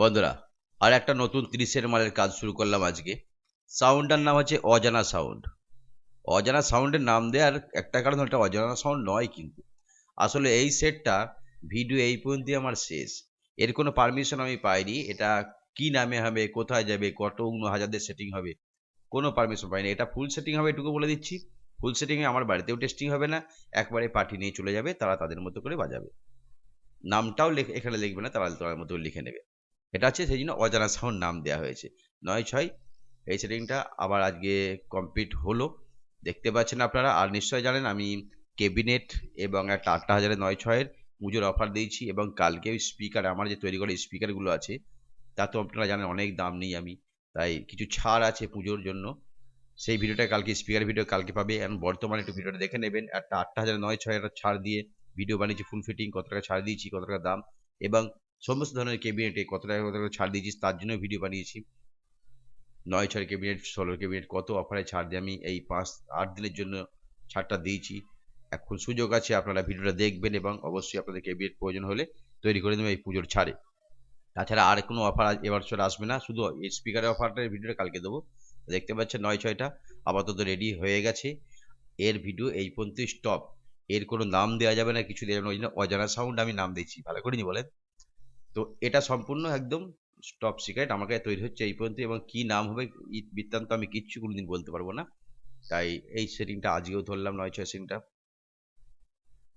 বন্ধুরা, আর একটা নতুন তিরিশের মালের কাজ শুরু করলাম আজকে। সাউন্ডটার নাম হচ্ছে অজানা সাউন্ড। অজানা সাউন্ডের নাম দেওয়ার একটা কারণ এটা অজানা সাউন্ড নয় কিন্তু। আসলে এই সেটটা ভিডিও এই পর্যন্ত আমার শেষ। এর কোনো পারমিশন আমি পাইনি। এটা কি নামে হবে, কোথায় যাবে, কত অন্য হাজারদের সেটিং হবে, কোনো পারমিশন পাইনি। এটা ফুল সেটিং হবে এটুকু বলে দিচ্ছি। ফুল সেটিংয়ে আমার বাড়িতেও টেস্টিং হবে না। একবারে পার্টি নিয়ে চলে যাবে, তারা তাদের মতো করে বাজাবে। নামটাও এখানে লিখবে না, তারা তার মতো লিখে নেবে। এটা হচ্ছে সেই জন্য অজানা সাউন্ড নাম দেওয়া হয়েছে। নয় ছয়, এই সেটিংটা আবার আজকে কমপ্লিট হলো। দেখতে পাচ্ছেন আপনারা, আর নিশ্চয়ই জানেন আমি কেবিনেট এবং একটা আটটা হাজারের নয় ছয়ের পুজোর অফার দিয়েছি এবং কালকে স্পিকার আমার যে তৈরি করা স্পিকারগুলো আছে, তা তো আপনারা জানেন অনেক দাম নেই আমি। তাই কিছু ছাড় আছে পুজোর জন্য। সেই ভিডিওটা কালকে স্পিকার ভিডিও কালকে পাবে। এবং বর্তমানে একটু ভিডিওটা দেখে নেবেন। একটা আটটা হাজার নয় ছয় একটা ছাড় দিয়ে ভিডিও বানিয়েছি ফুল ফিটিং কত টাকা ছাড় দিয়েছি, কত টাকা দাম। এবং সমস্ত ধরনের কেবিনেটে কত টাকা কত টাকা ছাড় দিয়েছি তার জন্য ভিডিও বানিয়েছি। নয় ছয় কেবিনেট ষোলো ক্যাবিনেট কত অফারে ছাড় দিয়ে আমি এই পাঁচ, আট দিনের জন্য ছাড়টা দিয়েছি। এখন সুযোগ আছে, আপনারা ভিডিওটা দেখবেন এবং অবশ্যই আপনাদের কেবিনেট প্রয়োজন হলে তৈরি করে দেবেন এই পুজোর ছাড়ে। তাছাড়া আর কোনো অফার এবার চলে আসবে না, শুধু এই স্পিকারের অফারটার ভিডিওটা কালকে দেবো। দেখতে পাচ্ছেন নয় ছয়টা, আপাতত রেডি হয়ে গেছে। এর ভিডিও এই পর্যন্ত স্টপ এর কোনো নাম দেওয়া যাবে না, কিছু দেওয়া যাবে না, ওই জন্য অজানা সাউন্ড আমি নাম দিচ্ছি ভালো করিনি বলেন? তো এটা সম্পূর্ণ একদম টপ সিক্রেট আমাকে তৈরি হচ্ছে এই পর্যন্ত এবং কি নাম হবে বৃত্তান্ত আমি কিচ্ছু কোনোদিন বলতে পারব না। তাই এই সেটিংটা আজকেও ধরলাম নয় ছয় সেটিংটা।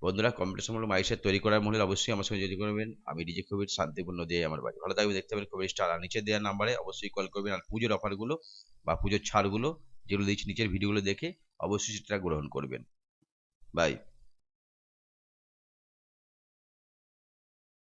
বন্ধুরা কম্পিটিশনমূলক মাইসের তৈরি করার মনে অবশ্যই আমার সঙ্গে যোগাযোগ করবেন। আমি নিজে খুবই শান্তিপূর্ণ দিয়ে আমার বাড়ি। ভালো থাকবে দেখতে পাবেন খুবই স্টার আর নিচে দেওয়ার নাম্বারে অবশ্যই কল করবেন আর পুজোর অফারগুলো বা পুজোর ছাড়গুলো যেগুলো দিচ্ছি নিচের ভিডিওগুলো দেখে অবশ্যই সেটা গ্রহণ করবেন। বাই